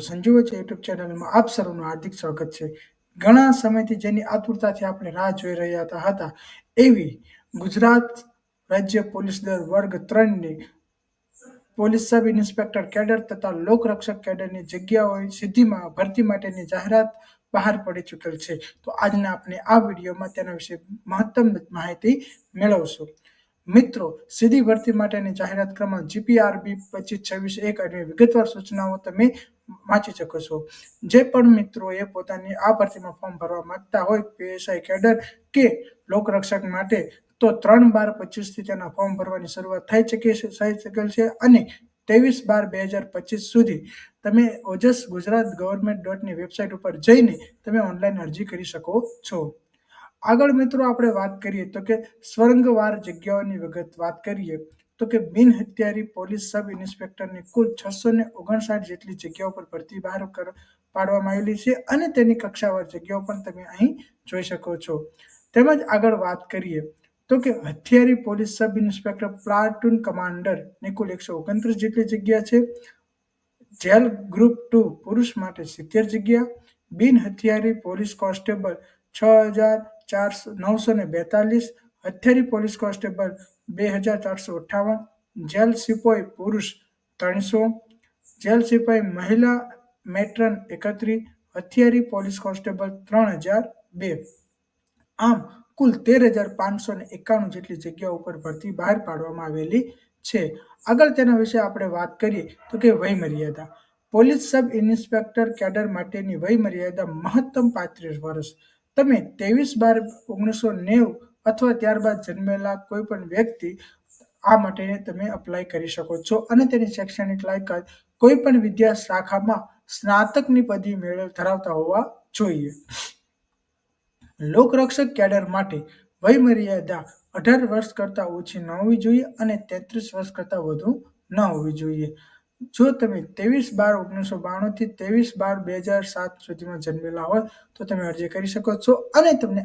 સંજીવ છે યુટ્યુબ ચેનલમાં આપ સર્વનું હાર્દિક સ્વાગત છે. ઘણા સમયથી જેની આતુરતાથી આપણે રાહ જોઈ રહ્યા હતા, એવી ગુજરાત રાજ્ય પોલીસ દળ વર્ગ ત્રણની પોલીસ સબ ઇન્સ્પેક્ટર કેડર તથા લોકરક્ષક કેડરની જગ્યાઓ સિદ્ધિમાં ભરતી માટેની જાહેરાત બહાર પડી ચૂકેલ છે. તો આજના આપણે આ વિડીયોમાં તેના વિશે મહત્તમ માહિતી મેળવશું. મિત્રો સીધી ભરતી માટેની જાહેરાત ક્રમાંક જીપીઆરબી પચીસ છવ્વીસ એક અને વિગતવાર સૂચનાઓ તમે વાંચી શકો છો. જે પણ મિત્રોએ પોતાની આ ભરતીમાં ફોર્મ ભરવા માંગતા હોય પીએસઆઈ કેડર કે લોકરક્ષક માટે, તો ત્રણ બાર પચીસથી તેના ફોર્મ ભરવાની શરૂઆત થઈ શકે છે, થઈ શકેલ છે અને ત્રેવીસ બાર બે હજાર પચીસ સુધી તમે ઓજસ ગુજરાત ગવર્મેન્ટ ડોટની વેબસાઇટ ઉપર જઈને તમે ઓનલાઈન અરજી કરી શકો છો. આગળ મિત્રો આપણે વાત કરીએ તો કે સ્વર્ગવાર જગ્યાઓની વિગત વાત કરીએ. તો કે બિન હત્યારી પોલીસ સબ ઇન્સ્પેક્ટરની કુલ છસો ને ઓગણસાઠ જેટલી જગ્યાઓ પર ભરતી બહાર પાડવામાં આવેલી છે અને તેની કક્ષાવાર જગ્યાઓ પણ તમે અહીં જોઈ શકો છો. તેમજ આગળ વાત કરીએ તો કે હથિયારી police sub inspector platoon commander ને કુલ એકસો ઓગણત્રીસ જેટલી જગ્યા છે. જેલ ગ્રુપ ટુ પુરુષ માટે સિત્તેર જગ્યા, બિન હથિયારી પોલીસ કોન્સ્ટેબલ છ હજાર ચારસો નવસો ને બેતાલીસ, હથિયારી પોલીસ કોન્સ્ટેબલ બે હજાર ચારસો અઠ્ઠાવન, જેલ સિપાઈ પુરુષ ત્રણસો, જેલ સિપાઈ મહિલા મેટ્રન એકત્રીસ હથિયારી પોલીસ કોન્સ્ટેબલ ત્રણ હજાર બે. આમ, કુલ તેર હજાર પાંચસો ને એકાણું જેટલી જગ્યાઓ ઉપર ભરતી બહાર પાડવામાં આવેલી છે. આગળ તેના વિશે આપણે વાત કરીએ તો કે વય મર્યાદા. પોલીસ સબ ઇન્સ્પેક્ટર કેડર માટેની વય મર્યાદા મહત્તમ પાંત્રીસ વર્ષ. તમે ત્રેવીસ બાર ઓગણીસો નેવું અથવા ત્યારબાદ જન્મેલા કોઈ પણ વ્યક્તિ આ માટે તમે અપ્લાય કરી શકો છો. અને તેની શૈક્ષણિક લાયકાત કોઈ પણ વિદ્યા શાખામાં સ્નાતકની પદવી મેળવ ધરાવતા હોવા જોઈએ. લોકરક્ષક કેડર માટે વયમર્યાદા અઢાર વર્ષ કરતાં ઓછી ન હોવી જોઈએ અને તેત્રીસ વર્ષ કરતાં વધુ ન હોવી જોઈએ. જો તમે ત્રેવીસ બાર ઓગણીસો બાણુંથી ત્રેવીસ બાર બે હજાર સાત સુધીમાં જન્મેલા હોય તો તમે અરજી કરી શકો છો અને તમને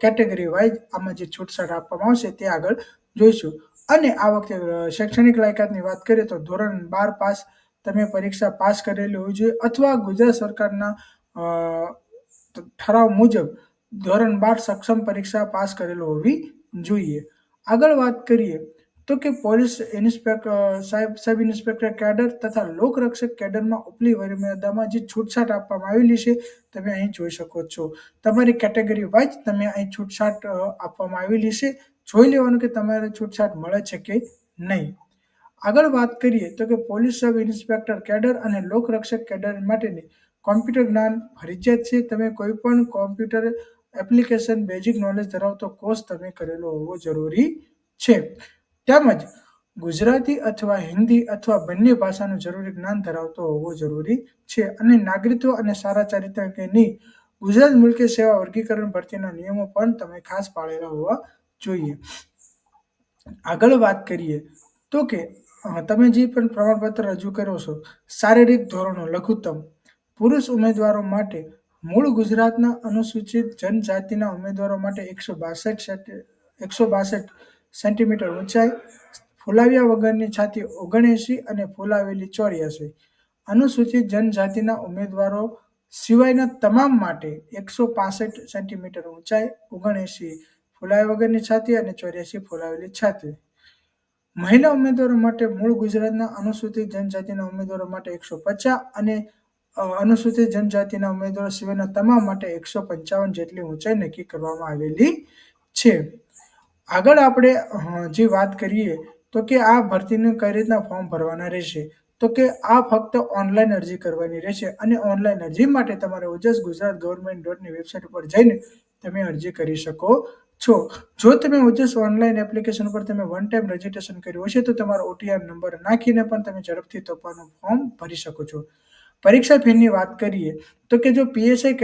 કેટેગરી વાઇઝ આમાં જે છૂટછાટ આપવામાં આવશે તે આગળ જોઈશું. અને આ વખતે શૈક્ષણિક લાયકાતની વાત કરીએ તો ધોરણ બાર પાસ તમે પરીક્ષા પાસ કરેલી હોવી જોઈએ અથવા ગુજરાત સરકારના ઠરાવ મુજબ ધોરણ બાર સક્ષમ પરીક્ષા પાસ કરેલો હોવી જોઈએ. આગળ વાત કરીએ તો કે પોલીસ ઇન્સ્પેક્ટર સાહેબ સબ ઇન્સ્પેક્ટર કેડર તથા લોકરક્ષક કેડરમાં ઉપલી મર્યાદામાં જે છૂટછાટ આપવામાં આવેલી છે, તમે અહીં જોઈ શકો છો. તમારી કેટેગરી વાઇઝ તમે અહીં છૂટછાટ આપવામાં આવેલી છે. જોઈ લેવાનું કે તમારે છૂટછાટ મળે છે કે નહીં. આગળ વાત કરીએ તો કે પોલીસ સબ ઇન્સ્પેક્ટર કેડર અને લોકરક્ષક કેડર માટેની કોમ્પ્યુટર જ્ઞાન ફરજિયાત છે. તમે કોઈ પણ કોમ્પ્યુટર એપ્લિકેશન બેઝિક નોલેજ ધરાવતો કોર્સ તમે કરેલો હોવો જરૂરી છે. તેમજ ગુજરાતી અથવા હિન્દી અથવા બંને ભાષાનું જરૂરી જ્ઞાન ધરાવતો હોવો જરૂરી છે અને નાગરિકો અને સારા ચારિત્રની ગુજરાત મુલ્કી સેવા વર્ગીકરણ ભરતીના નિયમો પણ તમે ખાસ પાળેલા હોવા જોઈએ. આગળ વાત કરીએ તો કે તમે જે પણ પ્રમાણપત્ર રજૂ કરો છો, શારીરિક ધોરણો, લઘુત્તમ, પુરુષ ઉમેદવારો માટે મૂળ ગુજરાતના અનુસૂચિત જનજાતિના ઉમેદવારો માટે એકસો બાસઠ એકસો બાસઠ સેન્ટીમીટર ઊંચાઈ, ફૂલાવ્યા વગરની છાતી ઓગણએંસી અને ફૂલાવેલી ચોર્યાસી. અનુસૂચિત જનજાતિના ઉમેદવારો સિવાયના તમામ માટે એકસો પાસઠ સેન્ટીમીટર ઊંચાઈ ઓગણએંસી ફૂલાવ્યા વગરની છાતી અને ચોર્યાસી ફૂલાવેલી છાતી. મહિલા ઉમેદવારો માટે મૂળ ગુજરાતના અનુસૂચિત જનજાતિના ઉમેદવારો માટે એકસો પચાસ અને અનુસૂચિત જનજાતિના ઉમેદવારો સિવાયના તમામ માટે એકસો પંચાવન જેટલી ઊંચાઈ નક્કી કરવામાં આવેલી છે. આગળ આપણે જે વાત કરીએ, તો કે આ ભરતીનું કઈ રીતના ફોર્મ ભરવાના રહેશે? તો કે આ ફક્ત ઓનલાઈન અરજી કરવાની રહેશે અને ઓનલાઈન અરજી માટે તમારે ઓજસ ગુજરાત ગવર્મેન્ટ ડોટની વેબસાઇટ ઉપર જઈને તમે અરજી કરી શકો છો. જો તમે ઓજસ ઓનલાઈન એપ્લિકેશન પર તમે વન ટાઈમ રજીસ્ટ્રેશન કર્યું હશે, તો તમારો ઓટીઆર નંબર નાખીને પણ તમે ઝડપથી તોપવાનું ફોર્મ ભરી શકો છો. પરીક્ષા ફીની વાત કરીએ, તો કે જો પીએસઆઈ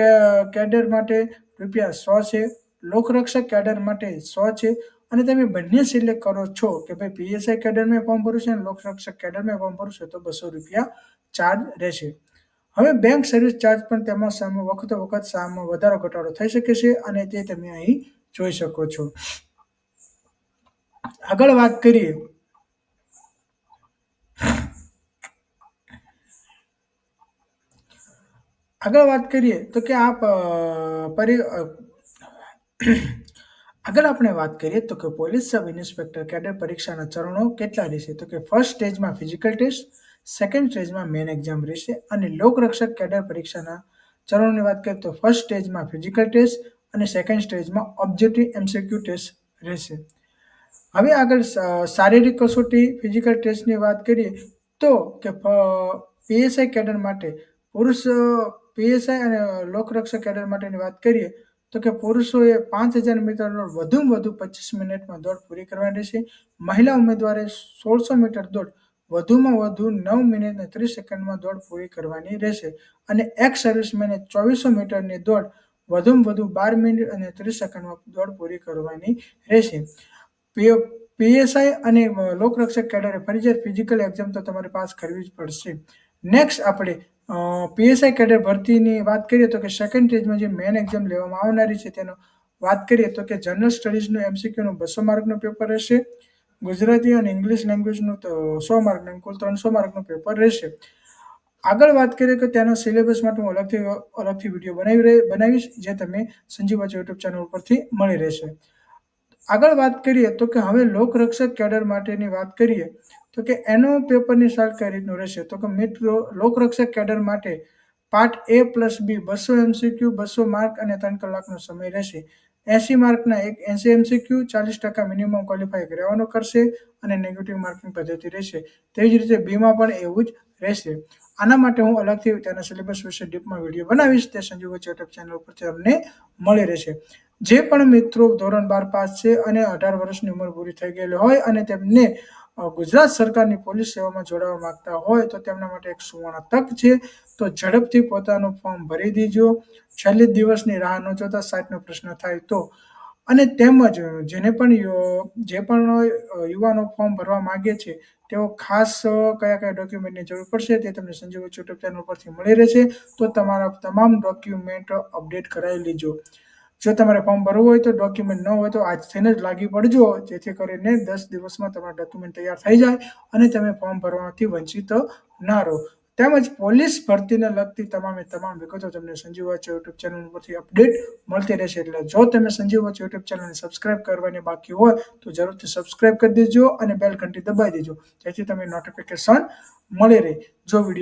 કેડર માટે રૂપિયા સો છે લોકરક્ષક કેડર માટે સો છે અને તમે બંને સિલેક્ટ કરો છો કે ભાઈ પીએસઆઈ કેડરમાં ફોર્મ ભરવું છે અને લોકરક્ષક કેડરમાં ફોર્મ ભરવું છે તો બસો રૂપિયા ચાર્જ રહેશે. હવે બેંક સર્વિસ ચાર્જ પણ તેમાં સામે વખતો વખત સામે વધારો ઘટાડો થઈ શકે છે અને તે તમે અહીં જોઈ શકો છો. આગળ વાત કરીએ. આગળ વાત કરીએ તો કે આ પ પરી આગળ આપણે વાત કરીએ તો કે પોલીસ સબ ઇન્સ્પેક્ટર કેડર પરીક્ષાના ચરણો કેટલા રહેશે? તો કે ફર્સ્ટ સ્ટેજમાં ફિઝિકલ ટેસ્ટ, સેકન્ડ સ્ટેજમાં મેન એક્ઝામ રહેશે અને લોકરક્ષક કેડર પરીક્ષાના ચરણોની વાત કરીએ તો ફર્સ્ટ સ્ટેજમાં ફિઝિકલ ટેસ્ટ અને સેકન્ડ સ્ટેજમાં ઓબ્જેક્ટિવ એમસીક્યુ ટેસ્ટ રહેશે. હવે આગળ શારીરિક કસોટી ફિઝિકલ ટેસ્ટની વાત કરીએ તો કે પીએસઆઈ કેડર માટે પુરુષ પીએસઆઈ અને લોકરક્ષક કેડર માટેની વાત કરીએ તો કે પુરુષોએ પાંચ હજાર મીટરનો વધુમાં વધુ પચીસ મિનિટમાં દોડ પૂરી કરવાની રહેશે. મહિલા ઉમેદવારે સોળસો મીટર દોડ વધુમાં વધુ નવ મિનિટ ને ત્રીસ સેકન્ડમાં દોડ પૂરી કરવાની રહેશે અને એક્સ સર્વિસમેને ચોવીસો મીટરની દોડ વધુમાં વધુ બાર મિનિટ અને ત્રીસ સેકન્ડમાં દોડ પૂરી કરવાની રહેશે. પીએસઆઈ અને લોકરક્ષક કેડરે ફરજિયાત ફિઝિકલ એક્ઝામ તો તમારે પાસ કરવી જ પડશે. નેક્સ્ટ આપણે પીએસઆઈ કેડર ભરતીની વાત કરીએ તો કે સેકન્ડ સ્ટેજમાં જે મેઇન એક્ઝામ લેવામાં આવનારી છે તેનો વાત કરીએ તો કે જનરલ સ્ટડીઝનું એમસીક્યુનું બસો માર્કનું પેપર રહેશે. ગુજરાતી અને ઇંગ્લિશ લેંગ્વેજનું તો સો માર્કનું કુલ ત્રણસો માર્કનું પેપર રહેશે. આગળ વાત કરીએ કે તેના સિલેબસ માટે હું અલગથી અલગથી વીડિયો બનાવી બનાવીશ, જે તમે સંજીવ યુટ્યુબ ચેનલ ઉપરથી મળી રહેશે. આગળ વાત કરીએ તો કે હવે લોકરક્ષક કેડર માટેની વાત કરીએ તો કે એનો પેપરની સાલ કઈ રીતનું રહેશે તો કે મિત્રો, લોકરક્ષક કેડર માટે પાર્ટ એ પ્લસ બી બસો એમસીક્યુ બસો માર્ક અને ત્રણ કલાકનો સમય રહેશે. એસી માર્કના એક એસી એમસીક્યુ ચાલીસ ટકા મિનિમમ ક્વોલિફાય રહેવાનું કરશે અને નેગેટિવ માર્કિંગ પદ્ધતિ રહેશે. તેવી જ રીતે બીમાં પણ એવું જ રહેશે. આના માટે હું અલગથી તેના સિલેબસ વિશે ડીપમાં વીડિયો બનાવીશ તે સંજીવ ચેટઅપ ચેનલ ઉપર તમને મળી રહેશે. જે પણ મિત્રો ધોરણ બાર પાસ છે અને અઢાર વર્ષની ઉંમર પૂરી થઈ ગયેલી હોય અને તેમને ગુજરાત સરકારની પોલીસ સેવામાં જોડાવા માંગતા હોય તો તેમના માટે એક સુવર્ણ તક છે. તો ઝડપથી પોતાનું ફોર્મ ભરી દેજો. છેલ્લી દિવસની રાહ ન જોતા સાતનો પ્રશ્ન થાય તો અને તેમજ જેને પણ જે પણ યુવાનો ફોર્મ ભરવા માગે છે, તેઓ ખાસ કયા કયા ડોક્યુમેન્ટની જરૂર પડશે તે તમને સંજીવ યુટ્યુબ ચેનલ પરથી મળી રહેશે. તો તમારા તમામ ડોક્યુમેન્ટ અપડેટ કરાવી લેજો. જો તમારે ફોર્મ ભરવું હોય તો ડોક્યુમેન્ટ ન હોય તો આજથી જ લાગી પડજો, જેથી કરીને દસ દિવસમાં તમારા ડોક્યુમેન્ટ તૈયાર થઈ જાય અને તમે ફોર્મ ભરવાથી વંચિત ના રહો. તેમજ પોલીસ ભરતીને લગતી તમામે તમામ વિગતો તમને સંજીવ વાચ યુટ્યુબ ચેનલ ઉપરથી અપડેટ મળતી રહેશે. એટલે જો તમે સંજીવ વાચ યુટ્યુબ ચેનલને સબસ્ક્રાઇબ કરવાની બાકી હોય, તો જરૂરથી સબસ્ક્રાઇબ કરી દેજો અને બેલ ઘંટી દબાવી દેજો, જેથી તમને નોટિફિકેશન મળી રહે. જો વીડિયો